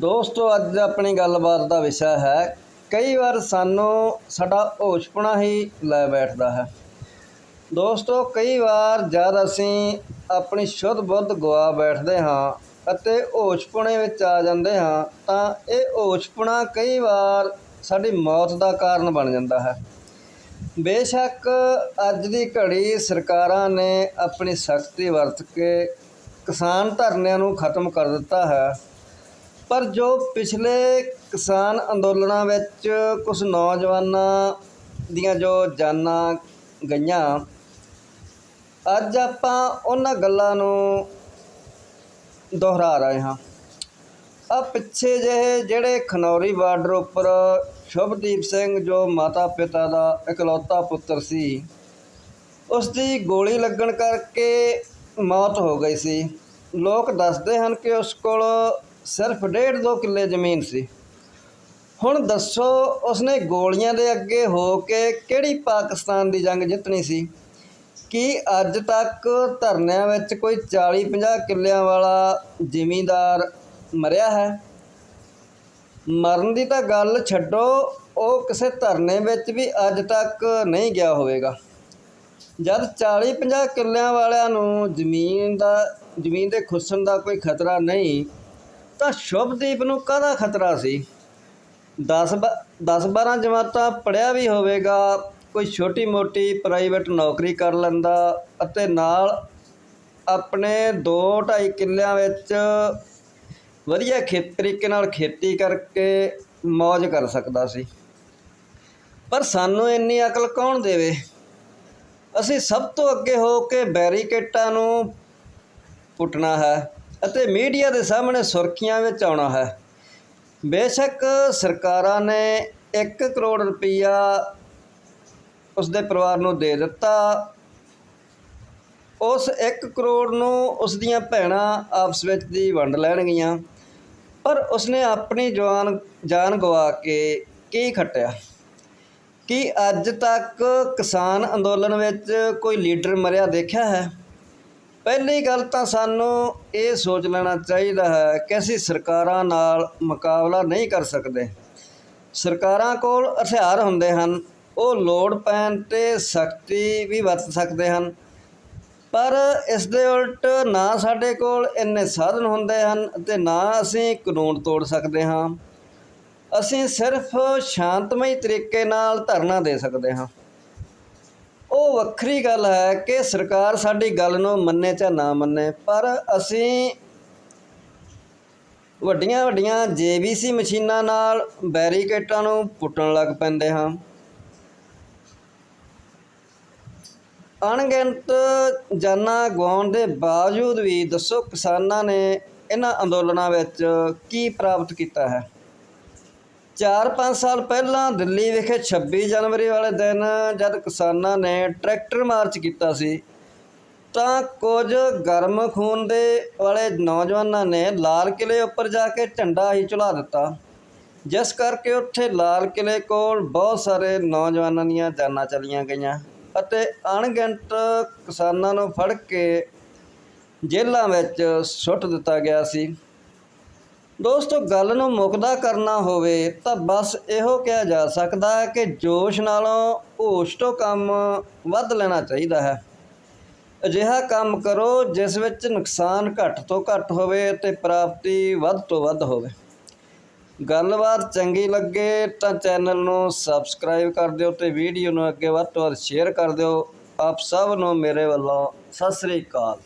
ਦੋਸਤੋ, ਅੱਜ ਆਪਣੀ ਗੱਲਬਾਤ ਦਾ ਵਿਸ਼ਾ ਹੈ, ਕਈ ਵਾਰ ਸਾਨੂੰ ਸਾਡਾ ਹੋਸ਼ਪਣਾ ਹੀ ਲੈ ਬੈਠਦਾ ਹੈ। ਦੋਸਤੋ, ਕਈ ਵਾਰ ਜਦ ਅਸੀਂ ਆਪਣੀ ਸ਼ੁੱਧ ਬੁੱਧ ਗਵਾ ਬੈਠਦੇ ਹਾਂ ਅਤੇ ਹੋਸ਼ਪੁਣੇ ਵਿੱਚ ਆ ਜਾਂਦੇ ਹਾਂ, ਤਾਂ ਇਹ ਹੋਸ਼ਪੁਣਾ ਕਈ ਵਾਰ ਸਾਡੀ ਮੌਤ ਦਾ ਕਾਰਨ ਬਣ ਜਾਂਦਾ ਹੈ। ਬੇਸ਼ੱਕ ਅੱਜ ਦੀ ਘੜੀ ਸਰਕਾਰਾਂ ਨੇ ਆਪਣੀ ਸ਼ਕਤੀ ਵਰਤ ਕੇ ਕਿਸਾਨ ਧਰਨਿਆਂ ਨੂੰ ਖਤਮ ਕਰ ਦਿੱਤਾ ਹੈ। ਪਰ ਜੋ ਪਿਛਲੇ ਕਿਸਾਨ ਅੰਦੋਲਨਾਂ ਵਿੱਚ ਕੁਝ ਨੌਜਵਾਨਾਂ ਦੀਆਂ ਜੋ ਜਾਨਾਂ ਗਈਆਂ, ਅੱਜ ਆਪਾਂ ਉਹਨਾਂ ਗੱਲਾਂ ਨੂੰ ਦੁਹਰਾ ਰਹੇ ਹਾਂ। ਆ ਪਿੱਛੇ ਜਿਹੇ ਜਿਹੜੇ ਖਨੌਰੀ ਬਾਰਡਰ ਉੱਪਰ ਸ਼ੁਭਦੀਪ ਸਿੰਘ ਜੋ ਮਾਤਾ ਪਿਤਾ ਦਾ ਇਕਲੌਤਾ ਪੁੱਤਰ ਸੀ ਉਸ ਦੀ ਗੋਲੀ ਲੱਗਣ ਕਰਕੇ ਮੌਤ ਹੋ ਗਈ ਸੀ। ਲੋਕ ਦੱਸਦੇ ਹਨ ਕਿ ਉਸ ਕੋਲ ਸਿਰਫ 1.5 ਕਿੱਲੇ ਜ਼ਮੀਨ ਸੀ। ਹੁਣ ਦੱਸੋ, ਉਸਨੇ ਗੋਲੀਆਂ ਦੇ ਅੱਗੇ ਹੋ ਕੇ ਕਿਹੜੀ ਪਾਕਿਸਤਾਨ ਦੀ ਜੰਗ ਜਿੱਤਣੀ ਸੀ? ਕੀ ਅੱਜ ਤੱਕ ਧਰਨਿਆਂ ਵਿੱਚ ਕੋਈ 40 50 ਕਿੱਲਿਆਂ ਵਾਲਾ ਜ਼ਿਮੀਂਦਾਰ ਮਰਿਆ ਹੈ? ਮਰਨ ਦੀ ਤਾਂ ਗੱਲ ਛੱਡੋ, ਉਹ ਕਿਸੇ ਧਰਨੇ ਵਿੱਚ ਵੀ ਅੱਜ ਤੱਕ ਨਹੀਂ ਗਿਆ ਹੋਵੇਗਾ। ਜਦ 40 50 ਕਿੱਲਿਆਂ ਵਾਲਿਆਂ ਨੂੰ ਜ਼ਮੀਨ ਦਾ, ਜ਼ਮੀਨ ਦੇ ਖੁੱਸਣ ਦਾ ਕੋਈ ਖਤਰਾ ਨਹੀਂ ਤਾਂ ਸ਼ੁਭਦੀਪ ਨੂੰ ਕਾਹਦਾ ਖਤਰਾ ਸੀ? 10 10 12 ਜਮਾਤਾਂ ਪੜਿਆ ਵੀ ਹੋਵੇਗਾ, ਕੋਈ ਛੋਟੀ ਮੋਟੀ ਪ੍ਰਾਈਵੇਟ ਨੌਕਰੀ ਕਰ ਲੈਂਦਾ ਅਤੇ ਨਾਲ ਆਪਣੇ 2 2.5 ਕਿੱਲਿਆਂ ਵਿੱਚ ਵਧੀਆ ਖੇਤ ਤਰੀਕੇ ਨਾਲ ਖੇਤੀ ਕਰਕੇ ਮौज ਕਰ ਸਕਦਾ ਸੀ। ਪਰ ਸਾਨੂੰ ਇੰਨੀ ਅਕਲ ਕੌਣ ਦੇਵੇ? ਅਸੀਂ ਸਭ ਤੋਂ ਅੱਗੇ ਹੋ ਕੇ ਬੈਰੀਕੇਟਾਂ ਨੂੰ ਪੁੱਟਣਾ ਹੈ। ਅਤੇ ਮੀਡੀਆ ਦੇ ਸਾਹਮਣੇ ਸੁਰਖੀਆਂ ਵਿੱਚ ਆਉਣਾ ਹੈ। ਬੇਸ਼ੱਕ ਸਰਕਾਰਾਂ ਨੇ 1 ਕਰੋੜ ਰੁਪਈਆ ਉਸ ਦੇ ਪਰਿਵਾਰ ਨੂੰ ਦੇ ਦਿੱਤਾ। ਉਸ 1 ਕਰੋੜ ਨੂੰ ਉਸ ਦੀਆਂ ਭੈਣਾਂ ਆਪਸ ਵਿੱਚ ਦੀ ਵੰਡ ਲੈਣਗੀਆਂ। ਪਰ ਉਸਨੇ ਆਪਣੀ ਜਵਾਨ, ਜਾਨ ਗਵਾ ਕੇ ਕੀ ਖੱਟਿਆ? ਕੀ ਅੱਜ ਤੱਕ ਕਿਸਾਨ ਅੰਦੋਲਨ ਵਿੱਚ ਕੋਈ ਲੀਡਰ ਮਰਿਆ ਦੇਖਿਆ ਹੈ? ਪਹਿਲੀ ਗੱਲ ਤਾਂ ਸਾਨੂੰ ਇਹ ਸੋਚ ਲੈਣਾ ਚਾਹੀਦਾ ਹੈ ਕਿ ਅਸੀਂ ਸਰਕਾਰਾਂ ਨਾਲ ਮੁਕਾਬਲਾ ਨਹੀਂ ਕਰ ਸਕਦੇ। ਸਰਕਾਰਾਂ ਕੋਲ ਹਥਿਆਰ ਹੁੰਦੇ ਹਨ, ਉਹ ਲੋੜ ਪੈਣ ਤੇ ਸਖਤੀ ਵੀ ਵਰਤ ਸਕਦੇ ਹਨ। ਪਰ ਇਸ ਦੇ ਉਲਟ ਨਾ ਸਾਡੇ ਕੋਲ ਇੰਨੇ ਸਾਧਨ ਹੁੰਦੇ ਹਨ ਅਤੇ ਨਾ ਅਸੀਂ ਕਾਨੂੰਨ ਤੋੜ ਸਕਦੇ ਹਾਂ। ਅਸੀਂ ਸਿਰਫ ਸ਼ਾਂਤਮਈ ਤਰੀਕੇ ਨਾਲ ਧਰਨਾ ਦੇ ਸਕਦੇ ਹਾਂ। ਉਹ ਵੱਖਰੀ ਗੱਲ ਹੈ ਕਿ ਸਰਕਾਰ ਸਾਡੀ ਗੱਲ ਨੂੰ ਮੰਨੇ ਜਾਂ ਨਾ ਮੰਨੇ, ਪਰ ਅਸੀਂ ਵੱਡੀਆਂ ਵੱਡੀਆਂ ਜੇਬੀਸੀ ਮਸ਼ੀਨਾਂ ਨਾਲ ਬੈਰੀਕੇਟਾਂ ਨੂੰ ਪੁੱਟਣ ਲੱਗ ਪੈਂਦੇ ਹਾਂ। ਅਣਗਿਣਤ ਜਾਨਾਂ ਗਵਾਉਣ ਦੇ ਬਾਵਜੂਦ ਵੀ ਦੱਸੋ ਕਿਸਾਨਾਂ ਨੇ ਇਹਨਾਂ ਅੰਦੋਲਨਾਂ ਵਿੱਚ ਕੀ ਪ੍ਰਾਪਤ ਕੀਤਾ ਹੈ? 4-5 ਸਾਲ ਪਹਿਲਾਂ ਦਿੱਲੀ ਵਿਖੇ 26 ਜਨਵਰੀ ਵਾਲੇ ਦਿਨ ਜਦ ਕਿਸਾਨਾਂ ਨੇ ਟਰੈਕਟਰ ਮਾਰਚ ਕੀਤਾ ਸੀ, ਤਾਂ ਕੁਝ ਗਰਮ ਖੂਨ ਦੇ ਵਾਲੇ ਨੌਜਵਾਨਾਂ ਨੇ ਲਾਲ ਕਿਲੇ ਉੱਪਰ ਜਾ ਕੇ ਝੰਡਾ ਹੀ ਝੁਲਾ ਦਿੱਤਾ। ਜਿਸ ਕਰਕੇ ਉੱਥੇ ਲਾਲ ਕਿਲੇ ਕੋਲ ਬਹੁਤ ਸਾਰੇ ਨੌਜਵਾਨਾਂ ਦੀਆਂ ਜਾਨਾਂ ਚਲੀਆਂ ਗਈਆਂ ਅਤੇ ਅਣਗਿਣਤ ਕਿਸਾਨਾਂ ਨੂੰ ਫੜ ਕੇ ਜੇਲ੍ਹਾਂ ਵਿੱਚ ਸੁੱਟ ਦਿੱਤਾ ਗਿਆ ਸੀ। ਦੋਸਤੋ, ਗੱਲ ਨੂੰ ਮੁਕਦਾ ਕਰਨਾ ਹੋਵੇ ਤਾਂ ਬਸ ਇਹੋ ਕਿਹਾ ਜਾ ਸਕਦਾ ਹੈ ਕਿ ਜੋਸ਼ ਨਾਲੋਂ ਹੋਸ਼ ਤੋਂ ਕੰਮ ਵੱਧ ਲੈਣਾ ਚਾਹੀਦਾ ਹੈ। ਅਜਿਹਾ ਕੰਮ ਕਰੋ ਜਿਸ ਵਿੱਚ ਨੁਕਸਾਨ ਘੱਟ ਤੋਂ ਘੱਟ ਹੋਵੇ ਤੇ ਪ੍ਰਾਪਤੀ ਵੱਧ ਤੋਂ ਵੱਧ ਹੋਵੇ। ਗੱਲਬਾਤ ਚੰਗੀ ਲੱਗੇ ਤਾਂ ਚੈਨਲ ਨੂੰ ਸਬਸਕ੍ਰਾਈਬ ਕਰ ਦਿਓ ਤੇ ਵੀਡੀਓ ਨੂੰ ਅੱਗੇ ਵੱਧ ਤੋਂ ਵੱਧ ਸ਼ੇਅਰ ਕਰ ਦਿਓ। ਆਪ ਸਭ ਨੂੰ ਮੇਰੇ ਵੱਲੋਂ ਸਤਿ ਸ੍ਰੀ ਅਕਾਲ।